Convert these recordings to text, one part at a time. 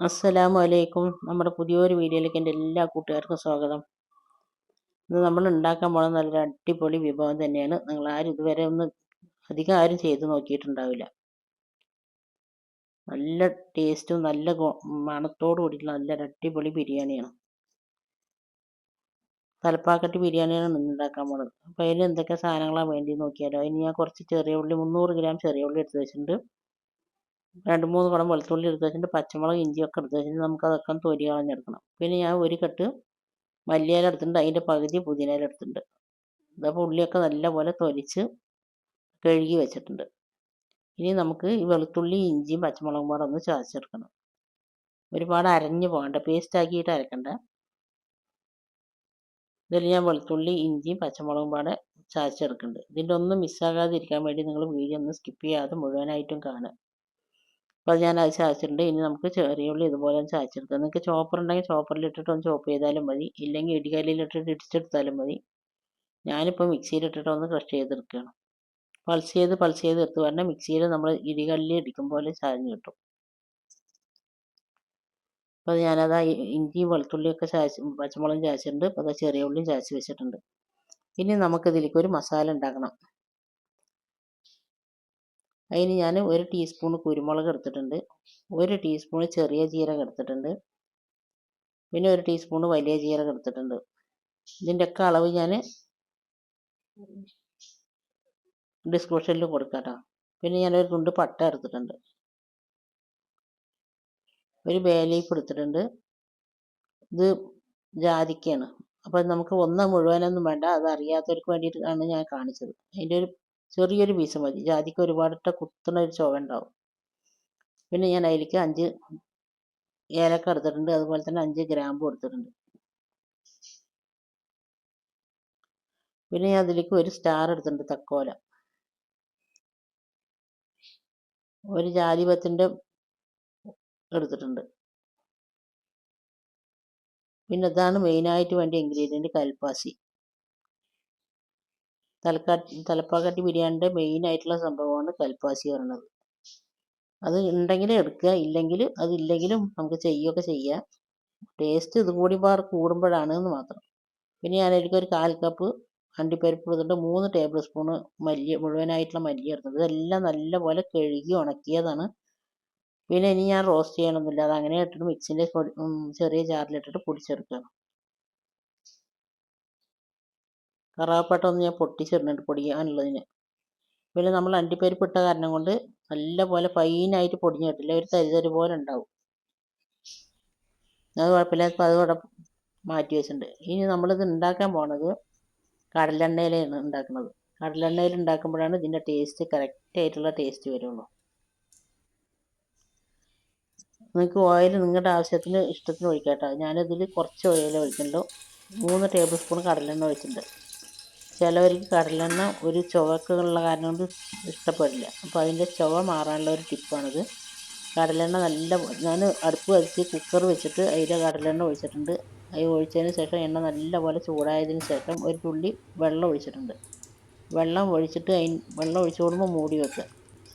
അസ്സലാമു അലൈക്കും നമ്മുടെ പുതിയൊരു വീഡിയോയിലേക്ക് എന്റെ എല്ലാ കൂട്ടുകാർക്കും സ്വാഗതം. ഇത് നമ്മൾ ഉണ്ടാക്കാൻ പോകുന്ന നല്ലൊരു അടിപൊളി വിഭവം തന്നെയാണ്. നിങ്ങൾ ആരും ഇതുവരെ ഒന്ന് അധികം ആരും ചെയ്ത് നോക്കിയിട്ടുണ്ടാവില്ല. നല്ല ടേസ്റ്റും നല്ല മണത്തോടു കൂടിയിട്ടുള്ള നല്ലൊരു അടിപൊളി ബിരിയാണിയാണ്. തലപ്പാക്കട്ടി ബിരിയാണിയാണ് ഇന്ന് ഉണ്ടാക്കാൻ പോകുന്നത് അപ്പോൾ അതിന് എന്തൊക്കെ സാധനങ്ങളാണ് വേണ്ടി നോക്കിയാലോ. അതിന് ഞാൻ കുറച്ച് ചെറിയ ഉള്ളി മുന്നൂറ് ഗ്രാം ചെറിയ ഉള്ളി എടുത്ത് വെച്ചിട്ടുണ്ട്. രണ്ട് മൂന്ന് കുടം വെളുത്തുള്ളി എടുത്ത് വെച്ചിട്ട് പച്ചമുളക് ഇഞ്ചിയൊക്കെ എടുത്ത് വെച്ചിട്ട് നമുക്ക് അതൊക്കെ തൊരി കളഞ്ഞെടുക്കണം. പിന്നെ ഞാൻ ഒരു കെട്ട് മല്ലിയില എടുത്തിട്ടുണ്ട്. അതിന്റെ പകുതി പുതിനയില എടുത്തിട്ടുണ്ട്. ഇതപ്പോൾ ഉള്ളിയൊക്കെ നല്ലപോലെ തൊലിച്ച് കഴുകി വെച്ചിട്ടുണ്ട്. ഇനി നമുക്ക് ഈ വെളുത്തുള്ളി ഇഞ്ചിയും പച്ചമുളകും കൂടെ ഒന്ന് ചതച്ചെടുക്കണം. ഒരുപാട് അരഞ്ഞു പോകണ്ട പേസ്റ്റ് ആക്കിയിട്ട് അരക്കണ്ട. ഇതിൽ ഞാൻ വെളുത്തുള്ളി ഇഞ്ചിയും പച്ചമുളകും പാടെ ചതച്ചെടുക്കുന്നുണ്ട്. ഇതിന്റെ ഒന്നും മിസ്സാകാതിരിക്കാൻ വേണ്ടി നിങ്ങൾ വീഡിയോ ഒന്ന് സ്കിപ്പ് ചെയ്യാതെ മുഴുവനായിട്ടും കാണുക. അപ്പോൾ ഞാൻ അത് ചായച്ചിട്ടുണ്ട്. ഇനി നമുക്ക് ചെറിയ ഉള്ളി ഇതുപോലെ ചായച്ചെടുക്കാം. നിങ്ങൾക്ക് ചോപ്പർ ഉണ്ടെങ്കിൽ ചോപ്പറിൽ ഇട്ടിട്ട് ഒന്ന് ചോപ്പ് ചെയ്താലും മതി. ഇല്ലെങ്കിൽ ഇടികല്ലിലിട്ടിട്ട് ഇടിച്ചെടുത്താലും മതി. ഞാനിപ്പോൾ മിക്സിയിൽ ഇട്ടിട്ട് ഒന്ന് ക്രഷ് ചെയ്തെടുക്കുകയാണ്. പൾസ് ചെയ്ത് പൾസ് ചെയ്ത് എടുത്ത് പറഞ്ഞാൽ മിക്സിയിൽ നമ്മൾ ഇടികല്ലിൽ ഇടിക്കും പോലെ ചാഞ്ഞ് കിട്ടും. അപ്പോൾ ഞാനത് ഇഞ്ചിയും വെളുത്തുള്ളിയൊക്കെ ചായച്ച് പച്ചമുളകും ചായച്ചിട്ടുണ്ട്. അപ്പോൾ അത് ചെറിയ ഉള്ളിയും ചായച്ച് വെച്ചിട്ടുണ്ട്. ഇനി നമുക്കിതിലേക്ക് ഒരു മസാല ഉണ്ടാക്കണം. അതിന് ഞാൻ ഒരു ടീസ്പൂൺ കുരുമുളക് എടുത്തിട്ടുണ്ട്. ഒരു ടീസ്പൂൺ ചെറിയ ജീരകം എടുത്തിട്ടുണ്ട്. പിന്നെ ഒരു ടീസ്പൂൺ വലിയ ജീരകം എടുത്തിട്ടുണ്ട്. ഇതിന്റെയൊക്കെ അളവ് ഞാൻ ഡിസ്ക്രിപ്ഷനിൽ കൊടുക്കാം പിന്നെ ഞാൻ ഒരു തുണ്ട് പട്ട എടുത്തിട്ടുണ്ട്. ഒരു ബേലീഫ് എടുത്തിട്ടുണ്ട്. ഇത് ജാതിക്കയാണ് അപ്പോൾ നമുക്ക് ഒന്ന് മുഴുവനൊന്നും വേണ്ട. അത് അറിയാത്തവർക്ക് വേണ്ടിയിട്ടാണ് ഞാൻ കാണിച്ചത്. അതിന്റെ ഒരു ചെറിയൊരു പീസ് മതി. ജാതിക്ക് ഒരുപാടിട്ട കുത്തുന്ന ഒരു ചുവ ഉണ്ടാവും. പിന്നെ ഞാൻ അതിലേക്ക് അഞ്ച് ഏലക്ക എടുത്തിട്ടുണ്ട്. അതുപോലെ തന്നെ അഞ്ച് ഗ്രാമ്പ് എടുത്തിട്ടുണ്ട്. പിന്നെ ഞാൻ അതിലേക്ക് ഒരു സ്റ്റാർ എടുത്തിട്ടുണ്ട് തക്കോല. ഒരു ജാതിപത്തിന്റെ എടുത്തിട്ടുണ്ട്. പിന്നെ ഇതാണ് മെയിനായിട്ട് വേണ്ട ഇൻഗ്രീഡിയന്റ് കൽപ്പാസി. തലക്കാ തലപ്പാക്കാട്ടി ബിരിയാണിന്റെ മെയിൻ ആയിട്ടുള്ള സംഭവമാണ് കൽപ്പാസി പറയുന്നത്. അത് ഉണ്ടെങ്കിൽ എടുക്കുക ഇല്ലെങ്കിൽ അതില്ലെങ്കിലും നമുക്ക് ചെയ്യുകയൊക്കെ ചെയ്യാം. ടേസ്റ്റ് ഇതും കൂടി പാർ കൂടുമ്പോഴാണ് എന്ന് മാത്രം. പിന്നെ ഞാനതിലേക്ക് ഒരു കാൽ കപ്പ് അണ്ടിപ്പരിപ്പ് എടുത്തിട്ട് മൂന്ന് ടേബിൾ സ്പൂണ് മല്ലി മുഴുവനായിട്ടുള്ള മല്ലി എടുത്തത് ഇതെല്ലാം നല്ലപോലെ കഴുകി ഉണക്കിയതാണ്. പിന്നെ ഇനി ഞാൻ റോസ്റ്റ് ചെയ്യണമെന്നില്ല അത് അങ്ങനെ ഇട്ടിട്ട് മിക്സിന്റെ ചെറിയ ജാറിലിട്ടിട്ട് പൊടിച്ചെടുക്കുകയാണ്. കറാപ്പട്ട ഒന്ന് ഞാൻ പൊട്ടിച്ചിടുന്നുണ്ട് പൊടിയാനുള്ളതിന്. പിന്നെ നമ്മൾ അണ്ടിപ്പരിപ്പ് ഇട്ട കാരണം കൊണ്ട് നല്ലപോലെ ഫൈനായിട്ട് പൊടിഞ്ഞു കിട്ടില്ല. ഒരു തരിതരി പോലെ ഉണ്ടാവും. അത് കുഴപ്പമില്ല അപ്പോൾ അത് ഇവിടെ മാറ്റി വെച്ചിട്ടുണ്ട്. ഇനി നമ്മളിത് ഉണ്ടാക്കാൻ പോണത് കടലെണ്ണയിലാണ് ഉണ്ടാക്കുന്നത്. കടലെണ്ണയിൽ ഉണ്ടാക്കുമ്പോഴാണ് ഇതിന്റെ ടേസ്റ്റ് കറക്റ്റ് ആയിട്ടുള്ള ടേസ്റ്റ് വരുള്ളൂ. നിങ്ങൾക്ക് ഓയിൽ നിങ്ങളുടെ ആവശ്യത്തിന് ഇഷ്ടത്തിന് ഒഴിക്കാം കേട്ടോ. ഞാനിതിൽ കുറച്ച് ഓയിൽ ഒഴിക്കുന്നുണ്ടോ. മൂന്ന് ടേബിൾ സ്പൂൺ കടലെണ്ണ ഒഴിച്ചിട്ടുണ്ട്. ചിലവർക്ക് കടലെണ്ണ ഒരു ചുവക്കുള്ള കാരണം കൊണ്ട് ഇഷ്ടപ്പെടില്ല. അപ്പോൾ അതിന്റെ ചുവ മാറാനുള്ള ഒരു ടിപ്പാണിത്. കടലെണ്ണ നല്ല ഞാൻ അടുപ്പ് കത്തിച്ച് കുക്കർ വെച്ചിട്ട് അതിൽ കടലെണ്ണ ഒഴിച്ചിട്ടുണ്ട്. അത് ഒഴിച്ചതിന് ശേഷം എണ്ണ നല്ലപോലെ ചൂടായതിന് ശേഷം ഒരു തുള്ളി വെള്ളം ഒഴിച്ചിട്ടുണ്ട്. വെള്ളം ഒഴിച്ചിട്ട് അതിന് വെള്ളം ഒഴിച്ചു കൊടുക്കുമ്പോൾ മൂടി വെക്കുക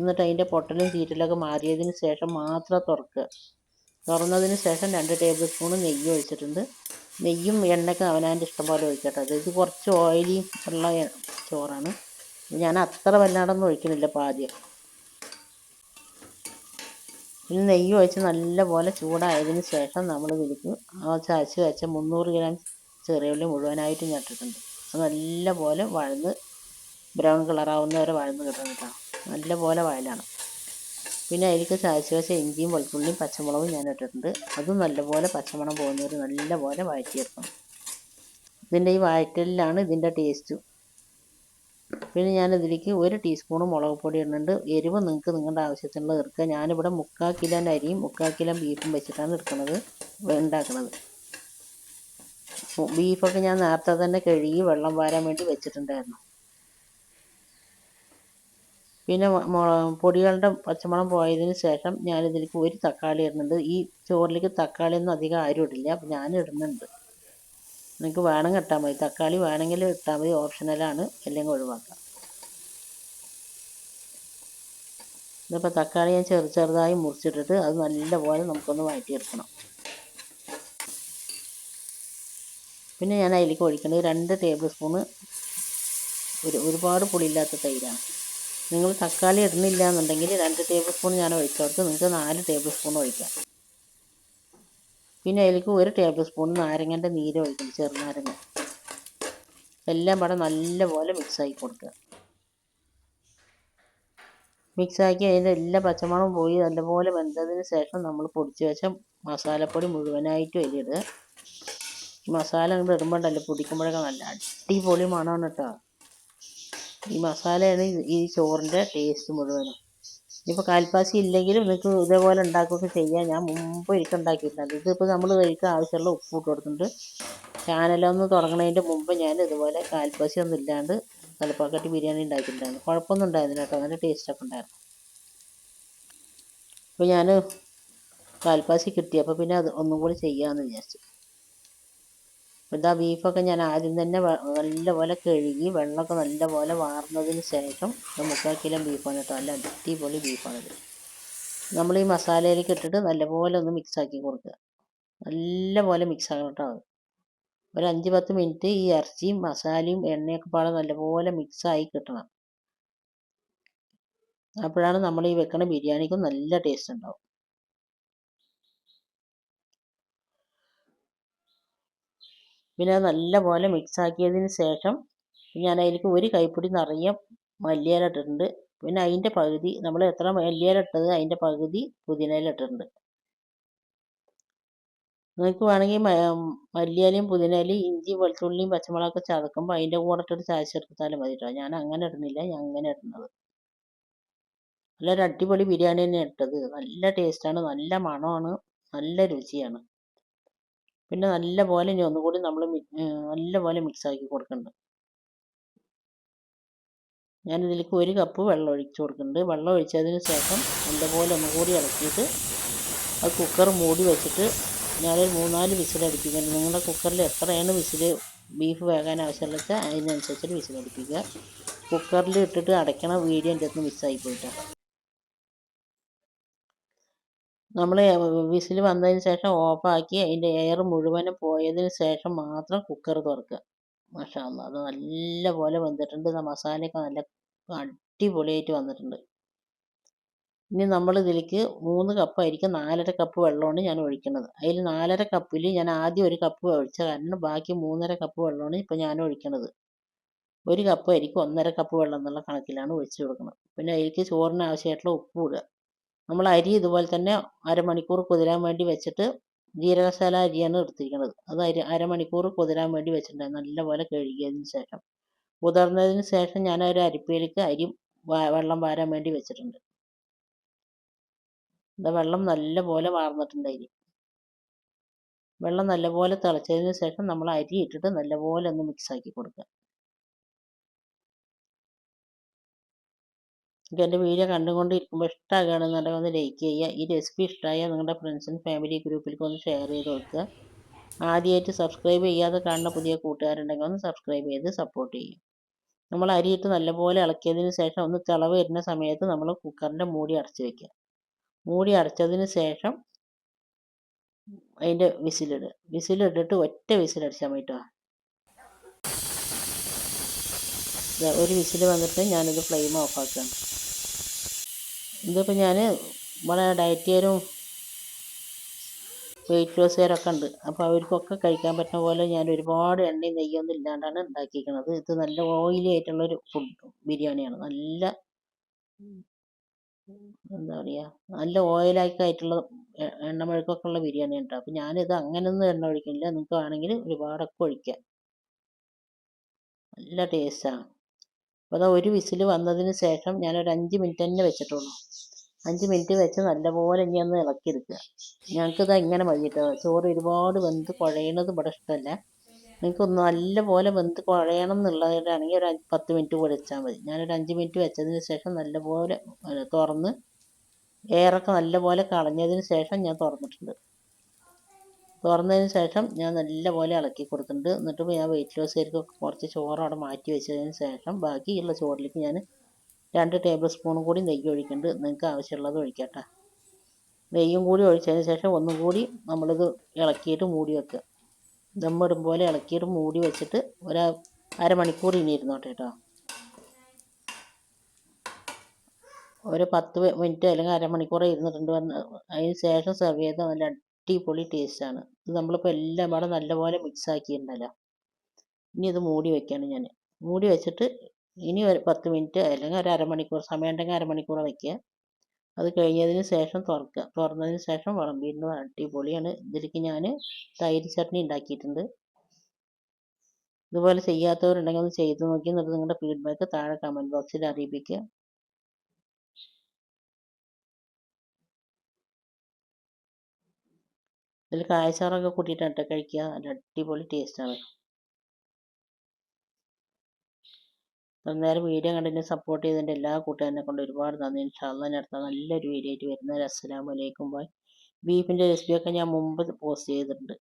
എന്നിട്ട് അതിന്റെ പൊട്ടലും തീറ്റലൊക്കെ മാറിയതിന് ശേഷം മാത്രം തുറക്കുക. തുറന്നതിന് ശേഷം രണ്ട് ടേബിൾ സ്പൂൺ നെയ്യ് ഒഴിച്ചിട്ടുണ്ട്. നെയ്യും എണ്ണയൊക്കെ അവനാന്റെ ഇഷ്ടം പോലെ ഒഴിക്കട്ടെ. അതായത് കുറച്ച് ഓയിലി ഉള്ള ചോറാണ്. ഞാൻ അത്ര വല്ലാണ്ടൊന്നും ഒഴിക്കുന്നില്ല പാചകം പിന്നെ നെയ്യ് ഒഴിച്ച് നല്ലപോലെ ചൂടായതിന് ശേഷം നമ്മൾ ഇതിലേക്ക് ആ ചാച്ച് വെച്ച മുന്നൂറ് ഗ്രാം ചെറിയ ഉള്ളി മുഴുവനായിട്ട് ഞട്ടിട്ടുണ്ട് അത് നല്ല നല്ലപോലെ വഴന്ന് ബ്രൗൺ കളറാവുന്ന വരെ വഴന്ന് കിട്ടണം കേട്ടോ. നല്ലപോലെ വയലാണ്. പിന്നെ അതിലേക്ക് ചതച്ച് വെച്ച ഇഞ്ചിയും വെളുത്തുള്ളിയും പച്ചമുളകും ഞാൻ ഇട്ടിട്ടുണ്ട്. അതും നല്ലപോലെ പച്ചമണം പോകുന്നവർ നല്ലപോലെ വഴറ്റിയെടുക്കണം. ഇതിന്റെ ഈ വഴറ്റലിലാണ് ഇതിന്റെ ടേസ്റ്റ്. പിന്നെ ഞാൻ ഇതിലേക്ക് ഒരു ടീസ്പൂൺ മുളക് പൊടി ഇടുന്നുണ്ട്. എരിവ് നിങ്ങൾക്ക് നിങ്ങളുടെ ആവശ്യത്തിനുള്ള എടുക്കുക. ഞാനിവിടെ മുക്കാൽ കിലോ അരിയും മുക്കാൽ കിലോ ബീഫും വെച്ചിട്ടാണ് എടുക്കുന്നത് ഉണ്ടാക്കുന്നത്. ബീഫൊക്കെ ഞാൻ നേരത്തെ തന്നെ കഴുകി വെള്ളം വാരാൻ വേണ്ടി വെച്ചിട്ടുണ്ടായിരുന്നു. പിന്നെ പൊടികളുടെ പച്ചമണം പോയതിന് ശേഷം ഞാനിതിലേക്ക് ഒരു തക്കാളി ഇടുന്നുണ്ട്. ഈ ചോറിലേക്ക് തക്കാളിയൊന്നും അധികം ആരും ഇടില്ല. അപ്പം ഞാൻ ഇടുന്നുണ്ട്. നിങ്ങൾക്ക് വേണമെങ്കിൽ ഇട്ടാൽ മതി. തക്കാളി വേണമെങ്കിൽ ഇട്ടാൽ മതി. ഓപ്ഷണലാണ് അല്ലെങ്കിൽ ഒഴിവാക്കാം. ഇതിപ്പോൾ തക്കാളി ഞാൻ ചെറു ചെറുതായി മുറിച്ചിട്ടിട്ട് അത് നല്ലപോലെ നമുക്കൊന്ന് വഴറ്റിയെടുക്കണം. പിന്നെ ഞാൻ അതിലേക്ക് ഒഴിക്കേണ്ടത് രണ്ട് ടേബിൾ സ്പൂണ് ഒരു ഒരുപാട് പുളിയില്ലാത്ത തൈരാണ്. നിങ്ങൾ തക്കാളി ഇടുന്നില്ല എന്നുണ്ടെങ്കിൽ രണ്ട് ടേബിൾ സ്പൂൺ ഞാൻ ഒഴിച്ചോട്ട് നിങ്ങൾക്ക് നാല് ടേബിൾ സ്പൂൺ ഒഴിക്കാം. പിന്നെ അതിലേക്ക് ഒരു ടേബിൾ സ്പൂൺ നാരങ്ങന്റെ നീര് ഒഴിക്കണം ചെറുനാരങ്ങ. എല്ലാം പാടെ നല്ലപോലെ മിക്സാക്കി കൊടുക്കുക. മിക്സാക്കി അതിന്റെ എല്ലാ പച്ചമണം പോയി നല്ലപോലെ വെന്തതിന് ശേഷം നമ്മൾ പൊടിച്ച് വെച്ച മസാലപ്പൊടി മുഴുവനായിട്ടും അതിലിടുക. മസാല അങ്ങോട്ട് ഇടുമ്പോണ്ടല്ലോ പൊടിക്കുമ്പോഴൊക്കെ നല്ല അടിപൊളി മണമാണ് കേട്ടോ ഈ മസാലയാണ് ഈ- ചോറിന്റെ ടേസ്റ്റ് മുഴുവനും. ഇപ്പോൾ കാൽപ്പാസി ഇല്ലെങ്കിലും നിങ്ങൾക്ക് ഇതേപോലെ ഉണ്ടാക്കുകയൊക്കെ ചെയ്യാം. ഞാൻ മുമ്പ് എനിക്ക് ഉണ്ടാക്കിയിട്ടുണ്ട്. ഇതിപ്പോൾ നമ്മൾ കഴിക്കാൻ ആവശ്യമുള്ള ഉപ്പ് ഇട്ട് കൊടുത്തിട്ടുണ്ട്. ചാനലൊന്ന് തുടങ്ങുന്നതിന്റെ മുമ്പ് ഞാൻ ഇതുപോലെ കാൽപ്പാസി ഒന്നും ഇല്ലാണ്ട് തലപ്പാക്കട്ടി ബിരിയാണി ഉണ്ടാക്കിയിട്ടുണ്ടായിരുന്നു. കുഴപ്പമൊന്നും ഉണ്ടായിരുന്നില്ല കേട്ടോ. നല്ല ടേസ്റ്റൊക്കെ ഉണ്ടായിരുന്നു. അപ്പോൾ ഞാൻ കാൽപ്പാസി കിട്ടിയപ്പോൾ പിന്നെ അത് ഒന്നും കൂടി ചെയ്യാമെന്ന് വിചാരിച്ചു. ഇതാ ബീഫൊക്കെ ഞാൻ ആദ്യം തന്നെ നല്ലപോലെ കഴുകി വെള്ളമൊക്കെ നല്ലപോലെ വാർന്നതിന് ശേഷം മുക്കാൽ കിലോ ബീഫാണ് കേട്ടോ. നല്ല അടിപൊളി ബീഫാണിത്. നമ്മൾ ഈ മസാലയിലേക്ക് ഇട്ടിട്ട് നല്ലപോലെ ഒന്ന് മിക്സ് ആക്കി കൊടുക്കുക. നല്ലപോലെ മിക്സ് ആക്കണം കേട്ടോ ഒരു അഞ്ച് പത്ത് മിനിറ്റ് ഈ ഇറച്ചിയും മസാലയും എണ്ണയൊക്കെ പാടെ നല്ലപോലെ മിക്സ് ആയി കിട്ടണം. അപ്പോഴാണ് നമ്മൾ ഈ വെക്കണ ബിരിയാണിക്കും നല്ല ടേസ്റ്റ് ഉണ്ടാവും. പിന്നെ അത് നല്ലപോലെ മിക്സ് ആക്കിയതിന് ശേഷം ഞാൻ അതിലേക്ക് ഒരു കൈപ്പിടി നിറയെ മല്ലിയില ഇട്ടിട്ടുണ്ട്. പിന്നെ അതിന്റെ പകുതി നമ്മൾ എത്ര മല്ലിയില ഇട്ടത് അതിന്റെ പകുതി പുതിനയില ഇട്ടിട്ടുണ്ട്. നിങ്ങൾക്ക് വേണമെങ്കിൽ മല്ലിയിലയും പുതിനയിലയും ഇഞ്ചി വെളുത്തുള്ളിയും പച്ചമുളകൊക്കെ ചതക്കുമ്പോൾ അതിന്റെ കൂടെ ഇട്ടിട്ട് ചതച്ചെടുത്താലും മതി കേട്ടോ. ഞാൻ അങ്ങനെ ഇടുന്നില്ല. ഞാൻ അങ്ങനെ ഇടുന്നത്. നല്ലൊരു അടിപൊളി ബിരിയാണി തന്നെയാണ് ഇട്ടത്. നല്ല ടേസ്റ്റാണ് നല്ല മണമാണ്. നല്ല രുചിയാണ്. പിന്നെ നല്ല പോലെ ഇനി ഒന്നുകൂടി നമ്മൾ ആക്കി കൊടുക്കുന്നുണ്ട് ഞാൻ ഇതിലേക്ക് ഒരു കപ്പ് വെള്ളം ഒഴിച്ച് കൊടുക്കുന്നുണ്ട് വെള്ളം ഒഴിച്ചതിന് ശേഷം നല്ലപോലെ ഒന്നുകൂടി ഇളക്കിയിട്ട് ആ കുക്കർ മൂടി വെച്ചിട്ട് ഞാനൊരു മൂന്നാൽ വിസിൽ അടിപ്പിക്കുന്നുണ്ട് നിങ്ങളുടെ കുക്കറിൽ എത്രയാണ് വിസിൽ ബീഫ് വേകാൻ ആവശ്യമുള്ള വെച്ചാൽ അതിനനുസരിച്ചിട്ട് വിസിൽ അടുപ്പിക്കുക. കുക്കറിൽ ഇട്ടിട്ട് അടയ്ക്കണ വീഡിയോ എന്റെ അടുത്ത് മിസ്സായി പോയിട്ടാണ് നമ്മൾ വിസിൽ വന്നതിന് ശേഷം ഓഫാക്കി അതിന്റെ എയർ മുഴുവനും പോയതിന് ശേഷം മാത്രം കുക്കർ തുറക്കുക. മാഷാ അല്ലാ അത് നല്ല പോലെ വെന്തിട്ടുണ്ട് മസാലയൊക്കെ നല്ല അടിപൊളിയായിട്ട് വന്നിട്ടുണ്ട്. ഇനി നമ്മൾ ഇതിലേക്ക് മൂന്ന് കപ്പായിരിക്കും നാലര കപ്പ് വെള്ളമാണ് ഞാൻ ഒഴിക്കുന്നത്. അതിൽ നാലര കപ്പിൽ ഞാൻ ആദ്യം ഒരു കപ്പ് ഒഴിച്ച കാരണം ബാക്കി മൂന്നര കപ്പ് വെള്ളമാണ് ഇപ്പം ഞാൻ ഒഴിക്കുന്നത് ഒരു കപ്പായിരിക്കും ഒന്നര കപ്പ് വെള്ളം എന്നുള്ള കണക്കിലാണ് ഒഴിച്ചു കൊടുക്കുന്നത്. പിന്നെ അതിലേക്ക് ചോറിന് ആവശ്യമായിട്ടുള്ള ഉപ്പ് ഇടുക. നമ്മൾ അരി ഇതുപോലെ തന്നെ അരമണിക്കൂർ കുതിരാൻ വേണ്ടി വെച്ചിട്ട് ജീരകശാല അരിയാണ് എടുത്തിരിക്കുന്നത്. അത് അരി അരമണിക്കൂർ കുതിരാൻ വേണ്ടി വെച്ചിട്ടുണ്ടായിരുന്നു നല്ലപോലെ കഴുകിയതിന് ശേഷം. കുതിർന്നതിന് ശേഷം ഞാൻ ഒരു അരിപ്പയിലേക്ക് അരി വെള്ളം വാരാൻ വേണ്ടി വെച്ചിട്ടുണ്ട്. വെള്ളം നല്ലപോലെ വാർന്നിട്ടുണ്ട് അരി. വെള്ളം നല്ലപോലെ തിളച്ചതിന് ശേഷം നമ്മൾ അരി ഇട്ടിട്ട് നല്ലപോലെ ഒന്ന് മിക്സാക്കി കൊടുക്കുക. നിങ്ങൾക്ക് എന്റെ വീഡിയോ കണ്ടുകൊണ്ടിരിക്കുമ്പോൾ ഇഷ്ടമാകുകയാണെന്നുണ്ടെങ്കിൽ ഒന്ന് ലൈക്ക് ചെയ്യുക. ഈ റെസിപ്പി ഇഷ്ടമായാൽ നിങ്ങളുടെ ഫ്രണ്ട്സിനും ഫാമിലി ഗ്രൂപ്പിലേക്ക് ഒന്ന് ഷെയർ ചെയ്ത് കൊടുക്കുക. ആദ്യമായിട്ട് സബ്സ്ക്രൈബ് ചെയ്യാതെ കാണുന്ന പുതിയ കൂട്ടുകാരുണ്ടെങ്കിൽ ഒന്ന് സബ്സ്ക്രൈബ് ചെയ്ത് സപ്പോർട്ട് ചെയ്യും നമ്മൾ അരിയിട്ട് നല്ലപോലെ ഇളക്കിയതിന് ശേഷം ഒന്ന് തിളവ് വരുന്ന സമയത്ത് നമ്മൾ കുക്കറിന്റെ മൂടി അടച്ച് വെക്കുക. മൂടി അടച്ചതിന് ശേഷം അതിന്റെ വിസിലിടുക വിസിലിട്ടിട്ട് ഒറ്റ വിസിലടിച്ചാൽ മതി ട്ടോ. ഒരു വിസിൽ വന്നിട്ട് ഞാനിത് ഫ്ലെയിം ഓഫാക്കുകയാണ് ഇതിപ്പോൾ ഞാൻ ഇവിടെ ഡയറ്റുകാരും വെയിറ്റ് ലോസുകാരൊക്കെ ഉണ്ട്. അപ്പോൾ അവർക്കൊക്കെ കഴിക്കാൻ പറ്റുന്ന പോലെ ഞാൻ ഒരുപാട് എണ്ണയും നെയ്യൊന്നും ഇല്ലാണ്ടാണ് ഉണ്ടാക്കിയിരിക്കുന്നത് ഇത് നല്ല ഓയിലി ആയിട്ടുള്ളൊരു ഫുഡ് ബിരിയാണിയാണ്. നല്ല എന്താ പറയുക നല്ല ഓയിലൊക്കെ ആയിട്ടുള്ള എണ്ണ എണ്ണമെഴുക്കൊക്കെ ഉള്ള ബിരിയാണി ഉണ്ട് അപ്പോൾ ഞാനിത് അങ്ങനെയൊന്നും എണ്ണ ഒഴിക്കുന്നില്ല. നിങ്ങൾക്ക് വേണമെങ്കിൽ ഒരുപാടൊക്കെ ഒഴിക്കാം. നല്ല ടേസ്റ്റാണ് അപ്പോൾ അത് ഒരു വിസിൽ വന്നതിന് ശേഷം ഞാനൊരു അഞ്ച് മിനിറ്റ് തന്നെ വെച്ചിട്ടുള്ളൂ. അഞ്ച് മിനിറ്റ് വെച്ച് നല്ലപോലെ ഇനി ഒന്ന് ഇളക്കിയെടുക്കുക. ഞങ്ങൾക്കിത് ഇങ്ങനെ മതി ചോറ് ഒരുപാട് വെന്ത് കുഴയണത് ഇവിടെ ഇഷ്ടമല്ല. നിങ്ങൾക്ക് നല്ലപോലെ വെന്ത് കുഴയണം എന്നുള്ളവരാണെങ്കിൽ ഒരു പത്ത് മിനിറ്റ് കൂടെ വെച്ചാൽ മതി. ഞാനൊരു അഞ്ച് മിനിറ്റ് വെച്ചതിന് ശേഷം നല്ലപോലെ തുറന്ന് എയറൊക്കെ നല്ലപോലെ കളഞ്ഞതിന് ശേഷം ഞാൻ തുറന്നിട്ടുണ്ട്. തുറന്നതിന് ശേഷം ഞാൻ നല്ലപോലെ ഇളക്കി കൊടുത്തിട്ടുണ്ട്. എന്നിട്ട് ഞാൻ വെയിറ്റ് ലോസ് ആയിരിക്കും കുറച്ച് ചോറ് അവിടെ മാറ്റി വെച്ചതിന് ശേഷം ബാക്കിയുള്ള ചോറിലേക്ക് ഞാൻ രണ്ട് ടേബിൾ സ്പൂണും കൂടി നെയ്യ് ഒഴിക്കുന്നുണ്ട്. നിങ്ങൾക്ക് ആവശ്യമുള്ളത് ഒഴിക്കട്ടെ. നെയ്യും കൂടി ഒഴിച്ചതിന് ശേഷം ഒന്നും കൂടി നമ്മളിത് ഇളക്കിയിട്ട് മൂടി വെക്കുക. ദമ്മിടും പോലെ ഇളക്കിയിട്ട് മൂടി വെച്ചിട്ട് ഒരു അരമണിക്കൂർ ഇനി ഇരുന്നോട്ടെ കേട്ടോ. ഒരു പത്ത് മിനിറ്റ് അല്ലെങ്കിൽ അരമണിക്കൂർ ഇരുന്നിട്ടുണ്ട്. അതിന് ശേഷം സെർവ് ചെയ്താൽ നല്ല അടിപൊളി ടേസ്റ്റാണ് ഇത് നമ്മളിപ്പോൾ എല്ലാം പാടെ നല്ലപോലെ മിക്സ് ആക്കിയിട്ടുണ്ടല്ലോ ഇനി ഇത് മൂടി വെക്കുകയാണ് ഞാൻ മൂടി വെച്ചിട്ട് ഇനി ഒരു പത്ത് മിനിറ്റ് അല്ലെങ്കിൽ ഒരു അരമണിക്കൂർ സമയം ഉണ്ടെങ്കിൽ അരമണിക്കൂർ വയ്ക്കുക അത് കഴിഞ്ഞതിന് ശേഷം തുറക്കുക. തുറന്നതിന് ശേഷം വിളമ്പിയിരുന്നു അടിപൊളിയാണ്. ഇതിലേക്ക് ഞാൻ തൈര് ചട്നി ഉണ്ടാക്കിയിട്ടുണ്ട്. ഇതുപോലെ ചെയ്യാത്തവരുണ്ടെങ്കിൽ ഒന്ന് ചെയ്ത് നോക്കി. എന്നിട്ട് നിങ്ങളുടെ ഫീഡ്ബാക്ക് താഴെ കമന്റ് ബോക്സിൽ അറിയിപ്പിക്കുക. ഇതിൽ കായച്ചാറൊക്കെ കൂട്ടിയിട്ട് അട്ട കഴിക്കുക നല്ല അടിപൊളി ടേസ്റ്റാണ് അന്നേരം നേരം വീഡിയോ കണ്ടതിന് സപ്പോർട്ട് ചെയ്തതിന്റെ എല്ലാ കൂട്ടുകാരനെ കൊണ്ട് ഒരുപാട് നന്ദി. ഇൻഷാല്ല അടുത്ത നല്ലൊരു വീഡിയോ ആയിട്ട് വരുന്നത് അസ്സലാമു അലൈക്കും. ബൈ ബീഫിന്റെ റെസിപ്പിയൊക്കെ ഞാൻ മുമ്പ് പോസ്റ്റ് ചെയ്തിട്ടുണ്ട്.